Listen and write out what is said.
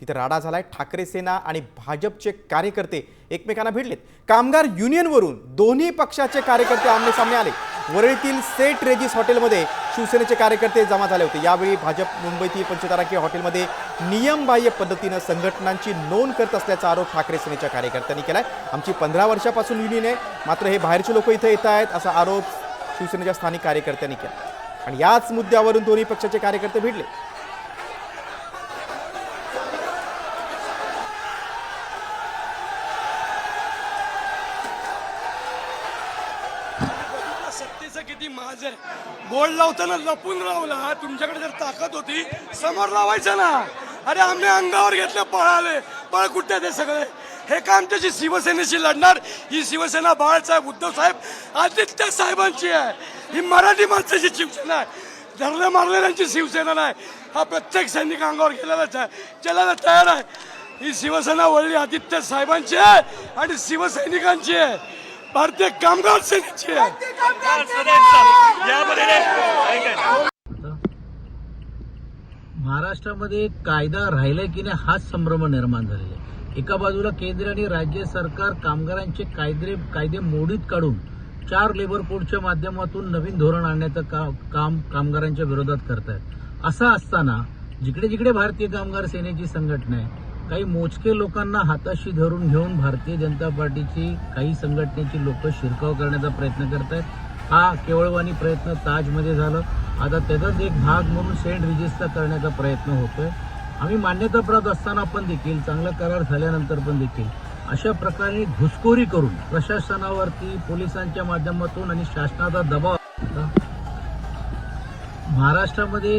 तिथे राडा झालाय. ठाकरे सेना आणि भाजपचे कार्यकर्ते एकमेकांना भेटलेत. कामगार युनियनवरून दोन्ही पक्षाचे कार्यकर्ते आमने सामने आले. वरळीतील सेट रेजिस हॉटेलमध्ये शिवसेनेचे कार्यकर्ते जमा झाले होते. यावेळी भाजप मुंबईतील पंचताराकीय हॉटेलमध्ये नियमबाह्य पद्धतीनं संघटनांची नोंद करत असल्याचा आरोप ठाकरे सेनेच्या कार्यकर्त्यांनी केलाय. आमची पंधरा वर्षापासून युनियन आहे. मात्र हे बाहेरचे लोक इथं येत आहेत असा आरोप शिवसेनेच्या स्थानिक कार्यकर्त्यांनी केला आणि याच मुद्द्यावरून दोन्ही पक्षाचे कार्यकर्ते भिडले सत्तेचं किती माज आहे बोर्ड लावताना लपून लावला तुमच्याकडे जर ताकद होती समोर लावायचं ना. अरे आम्ही अंगावर घेतलं पळाले. पळ कुठे ते सगळे? हे काम त्याची शिवसेनेशी लढणार? ही शिवसेना बाळासाहेब उद्धव साहेब आदित्य साहेबांची आहे. ही मराठी माणसाची शिवसेना आहे. धरलं मारलेल्यांची शिवसेना नाही. हा प्रत्येक सैनिक अंगावर गेलेलाच आहे. ज्याला तयार आहे. ही शिवसेना वळली आदित्य साहेबांची आहे आणि शिवसैनिकांची आहे. भारतीय कामगार सेनेची आहे. महाराष्ट्रामध्ये कायदा राहिलाय की नाही हाच संभ्रम निर्माण झालेला आहे. एका बाजूला केंद्र आणि राज्य सरकार कामगारांचे कायदे कायदे मोडीत काढून चार लेबर कोडच्या माध्यमातून नवीन धोरण आणण्याचं का, काम कामगारांच्या विरोधात करत आहेत असं असताना जिकडे जिकडे भारतीय कामगार सेनेची संघटना आहे काही मोजके लोकांना हाताशी धरून घेऊन भारतीय जनता पार्टीची काही संघटनेची लोक शिरकाव करण्याचा प्रयत्न करत आहेत हा केवळवाणी प्रयत्न ताजमध्ये झालं. आता त्याचाच एक भाग म्हणून सेंट रिजिस्टर करण्याचा प्रयत्न होतोय. आम्ही मान्यताप्राप्त असताना पण देखील चांगला करार झाल्यानंतर पण देखील अशा प्रकारे घुसखोरी करून प्रशासनावरती पोलिसांच्या माध्यमातून आणि शासनाचा दबाव महाराष्ट्रामध्ये